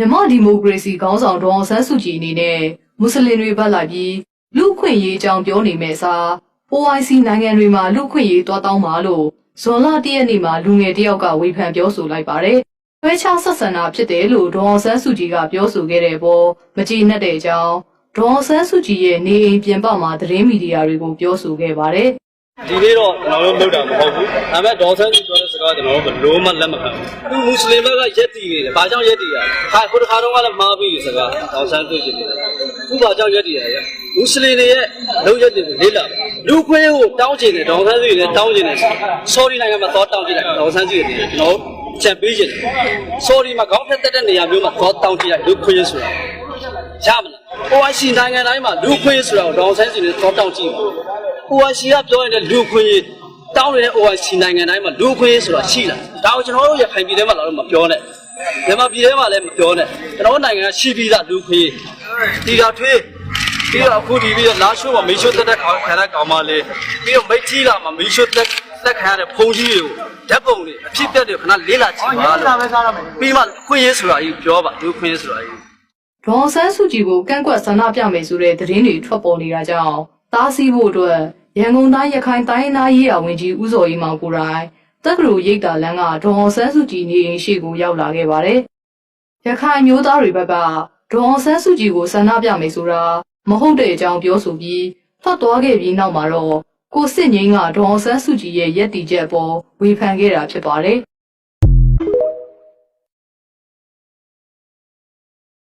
မြန်မာဒီမိုကရေစီခေါင်းဆောင်ဒေါအောင်ဆန်းစုကြည်အနေနဲ့မွတ်စလင်တွေဘက်လိုက်ပြီးလူ့အခွင့်အရေးအကြောင်းပြောနေမဲ့အစား OIC နိုင်ငံတွေမှာလူ့အခွင့်အရေးတွားတောင်းပါလို့ဇွန်လ၁ရက်နေ့မှာလူငယ်တယောက်ကဝေဖန်ပြောဆိုလိုက်ပါတယ်။ခွဲခြားဆက်ဆံတာဖြစ်တယ်လို့ဒေါအောင်ဆန်းစုကြည်ကပြောဆိုခဲ့တဲ့ပေါ်မကြေနပ်တဲ့အကြောင်းဒေါအောင်ဆန်းစုကြည်ရဲ့နေအိမ်ပြင်ပမှာသတင်းမီဒီယာတွေကိုပြောဆိုခဲ့ပါတယ်။ ဒီနေ့တော့ကျွန်တော်တို့လုပ်တာမဟုတ်ဘူး။ဒါပေမဲ့ဒေါ်ဆန်းကြီးပြောတဲ့စကားကျွန်တော်တို့ဘလို့မှလက်မခံဘူး။သူမွတ်စလင်ဘက်ကရက်တည်နေတယ်။ဘာကြောင့်ရက်တည်ရလဲ။ခါခုတစ်ခါတော့ကလည်းမှားပြီးဒီစကားဒေါ်ဆန်းတွေ့ချင်တယ်။ခုဘာကြောင့်ရက်တည်ရလဲ။မွတ်စလင်တွေရဲ့လုံးရက်တွေကိုလေ့လာပါလူခွေးကိုတောင်းချင်တယ်ဒေါ်ဆန်းကြီးလည်းတောင်းချင်တယ်။ sorry နိုင်ငံမှာတော့တောင်းချင်တယ်ဒေါ်ဆန်းကြီးတွေကျွန်တော်ချန်ပေးချင်တယ်။ sorry မှာခေါင်းဖက်တက်တဲ့နေရာမျိုးမှာတော့တောင်းချင်တယ်လူခွေးဆိုတာရမလား။ OIC နိုင်ငံတိုင်းမှာလူခွေးဆိုတာကိုဒေါ်ဆန်းကြီးတွေတော့တောင်းကြည့်ပါ OIC ကပြောရင်လည်းလူခွင့်ရေးတောင်းနေတဲ့ OIC နိုင်ငံတိုင်းမှာလူခွင့်ရေးဆိုတာရှိလားဒါကိုကျွန်တော်တို့ရခိုင်ပြည်ထဲမှာလာတော့မပြောနဲ့မြန်မာပြည်ထဲမှာလည်းမပြောနဲ့ကျွန်တော်တို့နိုင်ငံကရှိပြီးသားလူခွင့်ရေးဒီကထွေးပြီးတော့အခုဒီပြီးတော့လာရှိုးမှာမေရှိုးတက်တဲ့ခေါင်းခံတဲ့ကောင်မလေးပြီးတော့မိတ်ကြီးလာမှာမေရှိုးတက်တက်ခံရတဲ့ဖုန်ကြီးတွေကိုဓာတ်ပုံတွေအဖြစ်ပြက်တွေခဏလေးလာကြည့်ပါလို့ပြီးမှခွင့်ရေးဆိုတာကြီးပြောပါလူခွင့်ရေးဆိုတာကြီးဒေါ်အောင်ဆန်းစုကြည်ကိုကန့်ကွက်ဆန္ဒပြမယ်ဆိုတဲ့သတင်းတွေထွက်ပေါ်နေတာကြောင့် တားဆီးဖို့အတွက်ရန်ကုန်တိုင်းရခိုင်တိုင်းသားရေးအဝင်ကြီးဦးစော်ကြီးမောင်ကိုယ်တိုင်တက္ကသိုလ်ရိပ်သာလမ်းကဒေါ်အောင်ဆန်းစုကြည်နေအိမ်ရှိကိုရောက်လာခဲ့ပါတယ်။ရခိုင်မျိုးသားတွေဘက်ကဒေါ်အောင်ဆန်းစုကြည်ကိုဆန္ဒပြမယ်ဆိုတာမဟုတ်တဲ့အကြောင်းပြောဆိုပြီးထွက်သွားခဲ့ပြီးနောက်မှာတော့ကိုစစ်ငိမ့်ကဒေါ်အောင်ဆန်းစုကြည်ရဲ့ရက်တီချက်အပေါ်ဝေဖန်ခဲ့တာဖြစ်ပါတယ်။